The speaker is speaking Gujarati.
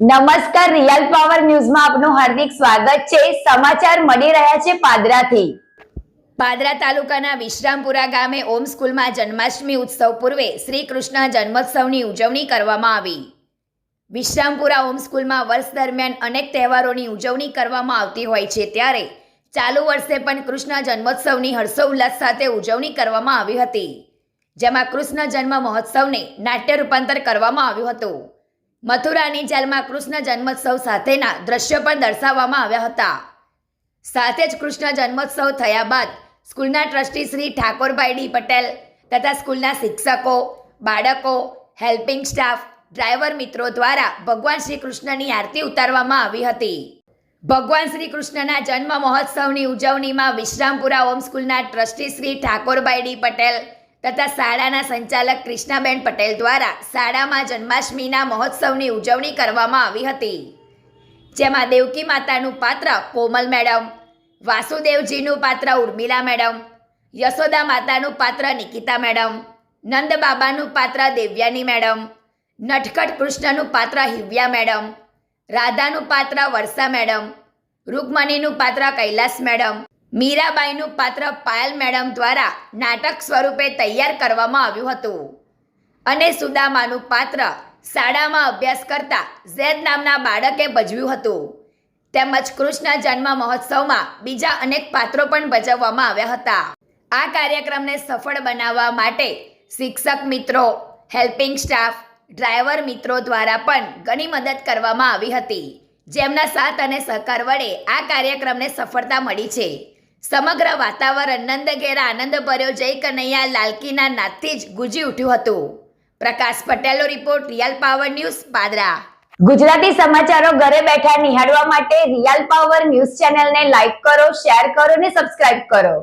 નમસ્કાર, રિયલ પાવર ન્યૂઝમાં આપનું હાર્દિક સ્વાગત છે. સમાચાર મળી રહ્યા છે પાદરાથી. પાદરા તાલુકાના વિશ્રામપુરા ગામે ઓમ સ્કૂલમાં જન્માષ્ટમી ઉત્સવ પૂર્વે શ્રી કૃષ્ણ જન્મોત્સવની ઉજવણી કરવામાં આવી. વિશ્રામપુરા ઓમ સ્કૂલમાં વર્ષ દરમિયાન અનેક તહેવારોની ઉજવણી કરવામાં આવતી હોય છે. ત્યારે ચાલુ વર્ષે પણ કૃષ્ણ જન્મોત્સવની હર્ષોલ્લાસ સાથે ઉજવણી કરવામાં આવી હતી. જેમાં કૃષ્ણ જન્મ મહોત્સવને નાટ્ય રૂપાંતર કરવામાં આવ્યું હતું. મથુરાની જેલમાં કૃષ્ણ જન્મોત્સવ સાથેના દ્રશ્યો પણ દર્શાવવામાં આવ્યા હતા. સાથે જ કૃષ્ણ જન્મોત્સવ થયા બાદ સ્કૂલના ટ્રસ્ટી શ્રી ઠાકોરભાઈ ડી પટેલ તથા સ્કૂલના શિક્ષકો, બાળકો, હેલ્પિંગ સ્ટાફ, ડ્રાઈવર મિત્રો દ્વારા ભગવાન શ્રી કૃષ્ણની આરતી ઉતારવામાં આવી હતી. ભગવાન શ્રી કૃષ્ણના જન્મ મહોત્સવની ઉજવણીમાં વિશ્રામપુરા હોમ સ્કૂલના ટ્રસ્ટી શ્રી ઠાકોરભાઈ ડી પટેલ તથા શાળાના સંચાલક કૃષ્ણાબેન પટેલ દ્વારા શાળામાં જન્માષ્ટમીના મહોત્સવની ઉજવણી કરવામાં આવી હતી. જેમાં દેવકી માતાનું પાત્ર કોમલ મેડમ, વાસુદેવજીનું પાત્ર ઉર્મિલા મેડમ, યશોદા માતાનું પાત્ર નિકિતા મેડમ નંદ બાબાનું પાત્ર દેવ્યાની મેડમ, નટખટ કૃષ્ણનું પાત્ર હિવ્યા મેડમ, રાધાનું પાત્ર વર્ષા મેડમ, રૂકમણીનું પાત્ર કૈલાસ મેડમ મીરાબાઈનું પાત્ર પાયલ મેડમ દ્વારા નાટક સ્વરૂપે તૈયાર કરવામાં આવ્યું હતું. અને સુદામાનું પાત્ર શાળામાં અભ્યાસ કરતા ઝેદ નામના બાળકે ભજવ્યું હતું. તેમજ કૃષ્ણ જન્મ મહોત્સવમાં બીજા અનેક પાત્રો પણ ભજવવામાં આવ્યા હતા. આ કાર્યક્રમને સફળ બનાવવા માટે શિક્ષક મિત્રો, હેલ્પિંગ સ્ટાફ, ડ્રાઈવર મિત્રો દ્વારા પણ ઘણી મદદ કરવામાં આવી હતી. જેમના સાથ અને સહકાર વડે આ કાર્યક્રમને સફળતા મળી છે. સમગ્ર વાતાવરણ નંદઘેર આનંદ ભર્યો જય કનૈયા લાલકીના નાદથી જ ગુજી ઉઠ્યું હતું. પ્રકાશ પટેલનો report real power news Padra. Gujarati સમાચારો ઘરે બેઠા નિહાળવા માટે રિયલ પાવર ન્યૂઝ ચેનલને લાઈક કરો, શેર કરો અને સબસ્ક્રાઇબ કરો.